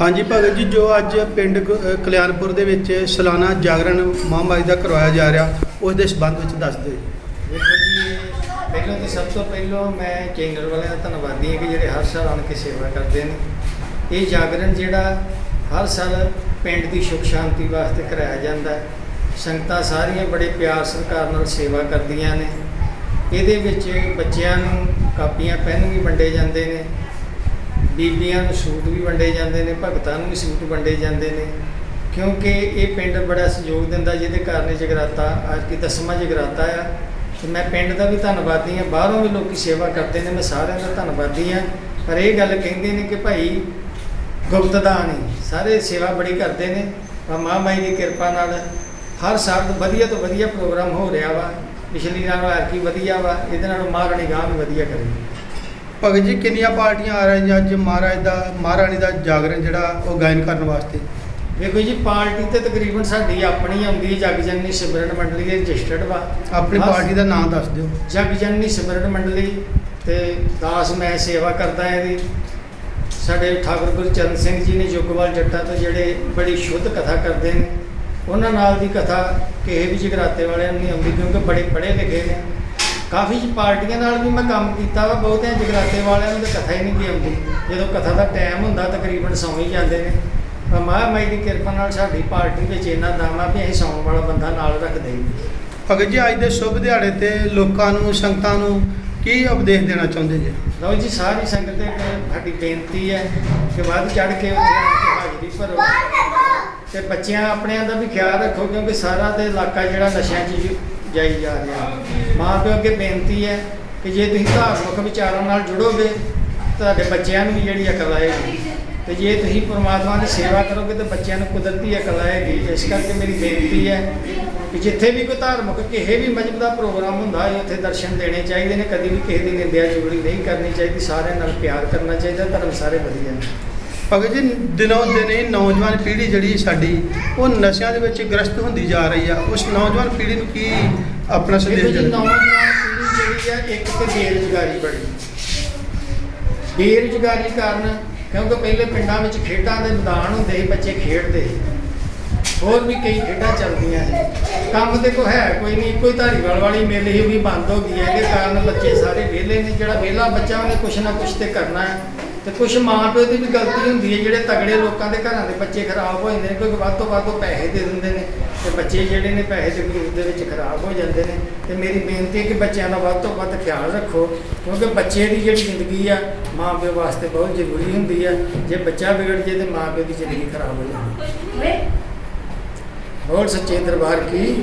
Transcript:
ਹਾਂਜੀ ਭਗਤ ਜੀ, ਜੋ ਅੱਜ ਪਿੰਡ ਕ- ਕਲਿਆਣਪੁਰ ਦੇ ਵਿੱਚ ਸਾਲਾਨਾ ਜਾਗਰਣ ਮਹਾਮਾਰੀ ਦਾ ਕਰਵਾਇਆ ਜਾ ਰਿਹਾ ਉਸ ਦੇ ਸੰਬੰਧ ਵਿੱਚ ਦੱਸ ਦਿਓ ਦੇਖੋ ਜੀ ਪਹਿਲਾਂ ਤਾਂ ਸਭ ਤੋਂ ਪਹਿਲਾਂ ਮੈਂ ਚੈਨਲ ਵਾਲਿਆਂ ਦਾ ਧੰਨਵਾਦੀ ਹਾਂ ਕਿ ਜਿਹੜੇ ਹਰ ਸਾਲ ਆਣ ਕੇ ਸੇਵਾ ਕਰਦੇ ਨੇ। ਇਹ ਜਾਗਰਣ ਜਿਹੜਾ ਹਰ ਸਾਲ ਪਿੰਡ ਦੀ ਸੁਖ ਸ਼ਾਂਤੀ ਵਾਸਤੇ ਕਰਾਇਆ ਜਾਂਦਾ ਸੰਗਤਾਂ ਸਾਰੀਆਂ ਬੜੇ ਪਿਆਰ ਸਤਿਕਾਰ ਨਾਲ ਸੇਵਾ ਕਰਦੀਆਂ ਨੇ। ਇਹਦੇ ਵਿੱਚ ਬੱਚਿਆਂ ਨੂੰ ਕਾਪੀਆਂ, ਪੈਨ ਵੀ ਵੰਡੇ ਜਾਂਦੇ ਨੇ। ਬੀਬੀਆਂ ਨੂੰ ਸੂਟ ਵੀ ਵੰਡੇ ਜਾਂਦੇ ਨੇ, ਭਗਤਾਂ ਨੂੰ ਵੀ ਸੂਟ ਵੰਡੇ ਜਾਂਦੇ ਨੇ। ਕਿਉਂਕਿ ਇਹ ਪਿੰਡ ਬੜਾ ਸਹਿਯੋਗ ਦਿੰਦਾ, ਜਿਹਦੇ ਕਾਰਨ ਜਗਰਾਤਾ ਅੱਜ ਕੀ ਦਸਵਾਂ ਜਗਰਾਤਾ ਆ। ਤੇ ਮੈਂ ਪਿੰਡ ਦਾ ਵੀ ਧੰਨਵਾਦੀ ਹਾਂ, ਬਾਹਰੋਂ ਵੀ ਲੋਕੀ ਸੇਵਾ ਕਰਦੇ ਨੇ, ਮੈਂ ਸਾਰਿਆਂ ਦਾ ਧੰਨਵਾਦੀ ਹਾਂ। ਪਰ ਇਹ ਗੱਲ ਕਹਿੰਦੇ ਨੇ ਕਿ ਭਾਈ ਗੁਪਤ ਦਾਨ ਸਾਰੇ ਸੇਵਾ ਬੜੀ ਕਰਦੇ ਨੇ। ਪਰ ਮਾਂ ਮਾਈ ਦੀ ਕਿਰਪਾ ਨਾਲ ਹਰ ਸਾਲ ਵਧੀਆ ਤੋਂ ਵਧੀਆ ਪ੍ਰੋਗਰਾਮ ਹੋ ਰਿਹਾ ਵਾ। ਪਿਛਲੀ ਨਾਲੋਂ ਐਤਕੀ ਵਧੀਆ ਵਾ, ਇਹਦੇ ਨਾਲੋਂ ਮਹਾਰਾਣੀ ਗਾਂ ਵੀ ਵਧੀਆ ਕਰੇ। ਭਗਤ ਜੀ ਕਿੰਨੀਆਂ ਪਾਰਟੀਆਂ ਆ ਰਹੀਆਂ ਅੱਜ ਮਹਾਰਾਜ ਦਾ ਮਹਾਰਾਣੀ ਦਾ ਜਾਗਰਣ ਜਿਹੜਾ ਉਹ ਗਾਇਨ ਕਰਨ ਵਾਸਤੇ? ਵੇਖੋ ਜੀ ਪਾਰਟੀ ਤੇ ਤਕਰੀਬਨ ਸਾਡੀ ਆਪਣੀ ਆਉਂਦੀ ਹੈ ਜਗ ਜਨਨੀ ਸਿਮਰਨ ਮੰਡਲੀ ਦੇ ਰਜਿਸਟਰਡ ਵਾ। ਆਪਣੀ ਪਾਰਟੀ ਦਾ ਨਾਮ ਦੱਸ ਦਿਓ। ਜਗ ਜਨਨੀ ਸਿਮਰਨ ਮੰਡਲੀ ਤੇ ਦਾਸ ਮੈਂ ਸੇਵਾ ਕਰਦਾ ਇਹਦੀ। ਸਾਡੇ ਠਾਕੁਰ ਗੁਰਚਰਨ ਸਿੰਘ ਜੀ ਨੇ ਜੁਗਵਾਲ ਜੱਟਾਂ ਤੋਂ ਜਿਹੜੇ ਬੜੀ ਸ਼ੁੱਧ ਕਥਾ ਕਰਦੇ ਨੇ ਉਹਨਾਂ ਨਾਲ ਦੀ ਕਥਾ ਕਿਸੇ ਵੀ ਜਗਰਾਤੇ ਵਾਲਿਆਂ ਨੂੰ ਨਹੀਂ ਆਉਂਦੀ ਕਿਉਂਕਿ ਬੜੇ ਪੜ੍ਹੇ ਲਿਖੇ ਨੇ। ਕਾਫੀ ਜੀ ਪਾਰਟੀਆਂ ਨਾਲ ਵੀ ਮੈਂ ਕੰਮ ਕੀਤਾ ਵਾ ਬਹੁਤਿਆਂ ਜਗਰਾਤੇ ਵਾਲਿਆਂ ਨੂੰ ਤਾਂ ਕਥਾ ਹੀ ਨਹੀਂ ਕੀ ਆਉਂਦੀ। ਜਦੋਂ ਕਥਾ ਦਾ ਟਾਈਮ ਹੁੰਦਾ ਤਕਰੀਬਨ ਸੌਂ ਹੀ ਜਾਂਦੇ ਨੇ। ਪਰ ਮਹਾਮਾਈ ਦੀ ਕਿਰਪਾ ਨਾਲ ਸਾਡੀ ਪਾਰਟੀ ਵਿੱਚ ਇਹਨਾਂ ਦਾਮਾ ਵੀ ਅਸੀਂ ਸੌਣ ਵਾਲਾ ਬੰਦਾ ਨਾਲ ਰੱਖਦੇ ਹੀ ਭਗਤ ਜੀ ਅੱਜ ਦੇ ਸ਼ੁਭ ਦਿਹਾੜੇ ਤੇ ਲੋਕਾਂ ਨੂੰ ਸੰਗਤਾਂ ਨੂੰ ਕੀ ਉਪਦੇਸ਼ ਦੇਣਾ ਚਾਹੁੰਦੇ ਜੀ? ਲਓ ਜੀ ਸਾਰੀ ਸੰਗਤ ਅੱਗੇ ਸਾਡੀ ਬੇਨਤੀ ਹੈ ਕਿ ਵੱਧ ਚੜ ਕੇ ਉੱਥੇ ਹਾਜ਼ਰੀ ਭਰੋ। ਤੇ ਬੱਚਿਆਂ ਆਪਣਿਆਂ ਦਾ ਵੀ ਖਿਆਲ ਰੱਖੋ ਕਿਉਂਕਿ ਸਾਰਾ ਤੇ ਇਲਾਕਾ ਜਿਹੜਾ ਨਸ਼ਿਆਂ 'ਚ ਜ- ਜਾਈ ਜਾ ਰਿਹਾ ਮਾਂ ਪਿਓ ਅੱਗੇ ਬੇਨਤੀ ਹੈ ਕਿ ਜੇ ਤੁਸੀਂ ਧਾਰਮਿਕ ਵਿਚਾਰਾਂ ਨਾਲ ਜੁੜੋਗੇ, ਤੁਹਾਡੇ ਬੱਚਿਆਂ ਨੂੰ ਵੀ ਜਿਹੜੀ ਅਕਲ ਆਏਗੀ। ਤੇ ਜੇ ਤੁਸੀਂ ਪਰਮਾਤਮਾ ਦੀ ਸੇਵਾ ਕਰੋਗੇ, ਤਾਂ ਬੱਚਿਆਂ ਨੂੰ ਕੁਦਰਤੀ ਅਕਲ ਆਏਗੀ। ਇਸ ਕਰਕੇ ਮੇਰੀ ਬੇਨਤੀ ਹੈ ਕਿ ਜਿੱਥੇ ਵੀ ਕੋਈ ਧਾਰਮਿਕ, ਕਿਸੇ ਵੀ ਮਜਬ ਦਾ ਪ੍ਰੋਗਰਾਮ ਹੁੰਦਾ ਹੈ ਉੱਥੇ ਦਰਸ਼ਨ ਦੇਣੇ ਚਾਹੀਦੇ ਨੇ। ਕਦੀ ਵੀ ਕਿਸੇ ਦੀ ਨਿੰਦਿਆ ਚੁਗਲੀ ਨਹੀਂ ਕਰਨੀ ਚਾਹੀਦੀ। ਸਾਰਿਆਂ ਨਾਲ ਪਿਆਰ ਕਰਨਾ ਚਾਹੀਦਾ, ਧਰਮ ਸਾਰੇ ਵਧੀਆ ਨੇ। ਭਗਤ ਜੀ ਦਿਨੋਂ ਦਿਨ ਇਹ ਨੌਜਵਾਨ ਪੀੜ੍ਹੀ ਜਿਹੜੀ ਸਾਡੀ ਉਹ ਨਸ਼ਿਆਂ ਦੇ ਵਿੱਚ ਗ੍ਰਸਤ ਹੁੰਦੀ ਜਾ ਰਹੀ ਆ। ਉਸ ਨੌਜਵਾਨ ਪੀੜ੍ਹੀ ਨੂੰ ਕੀ ਆਪਣਾ ਸੰਦੇਸ਼ ਦੇਣਾ? ਨੌਜਵਾਨ ਪੀੜ੍ਹੀ ਜਿਹੜੀ ਆ ਇੱਕ ਤੇ ਬੇਰੁਜ਼ਗਾਰੀ ਬੜੀ। ਬੇਰੁਜ਼ਗਾਰੀ ਕਾਰਨ ਕਿਉਂਕਿ ਪਹਿਲੇ ਪਿੰਡਾਂ ਵਿੱਚ ਖੇਡਾਂ ਦੇ ਮੈਦਾਨ ਹੁੰਦੇ ਸੀ ਬੱਚੇ ਖੇਡਦੇ ਹੋਰ ਵੀ ਕਈ ਖੇਡਾਂ ਚੱਲਦੀਆਂ ਸੀ ਕੰਮ ਤੇ ਕੋ ਹੈ ਕੋਈ ਨਹੀਂ ਕੋਈ ਧਾਰੀਵਾਲ ਵਾਲੀ ਮੇਲੇ ਹੀ ਵੀ ਬੰਦ ਹੋ ਗਈ ਹੈ। ਇਹਦੇ ਕਾਰਨ ਬੱਚੇ ਸਾਰੇ ਵਿਹਲੇ ਨੇ ਜਿਹੜਾ ਵਿਹਲਾ ਬੱਚਾ ਉਹਨੇ ਕੁਛ ਨਾ ਕੁਛ ਤੇ ਕਰਨਾ ਹੈ। ਤੇ ਕੁਛ ਮਾਂ ਪਿਓ ਦੀ ਵੀ ਗਲਤੀ ਹੁੰਦੀ ਹੈ ਜਿਹੜੇ ਤਗੜੇ ਲੋਕਾਂ ਦੇ ਘਰਾਂ ਦੇ ਬੱਚੇ ਖਰਾਬ ਹੋ ਜਾਂਦੇ ਨੇ ਕਿਉਂਕਿ ਵੱਧ ਤੋਂ ਵੱਧ ਪੈਸੇ ਦੇ ਦਿੰਦੇ ਨੇ ਤੇ ਬੱਚੇ ਜਿਹੜੇ ਨੇ ਪੈਸੇ ਦੇ ਗਰੂਪ ਦੇ ਵਿੱਚ ਖਰਾਬ ਹੋ ਜਾਂਦੇ ਨੇ। ਤੇ ਮੇਰੀ ਬੇਨਤੀ ਹੈ ਕਿ ਬੱਚਿਆਂ ਦਾ ਵੱਧ ਤੋਂ ਵੱਧ ਖਿਆਲ ਰੱਖੋ ਕਿਉਂਕਿ ਬੱਚੇ ਦੀ ਜਿਹੜੀ ਜ਼ਿੰਦਗੀ ਆ ਮਾਂ ਪਿਓ ਵਾਸਤੇ ਬਹੁਤ ਜ਼ਰੂਰੀ ਹੁੰਦੀ ਆ। ਜੇ ਬੱਚਾ ਵਿਗੜ ਜੇ ਤੇ ਮਾਂ ਪਿਓ ਦੀ ਜ਼ਿੰਦਗੀ ਖਰਾਬ ਹੋ ਜਾਂਦੀ। ਬੋਲ ਸੱਚੇ ਦਰਬਾਰ ਕੀ?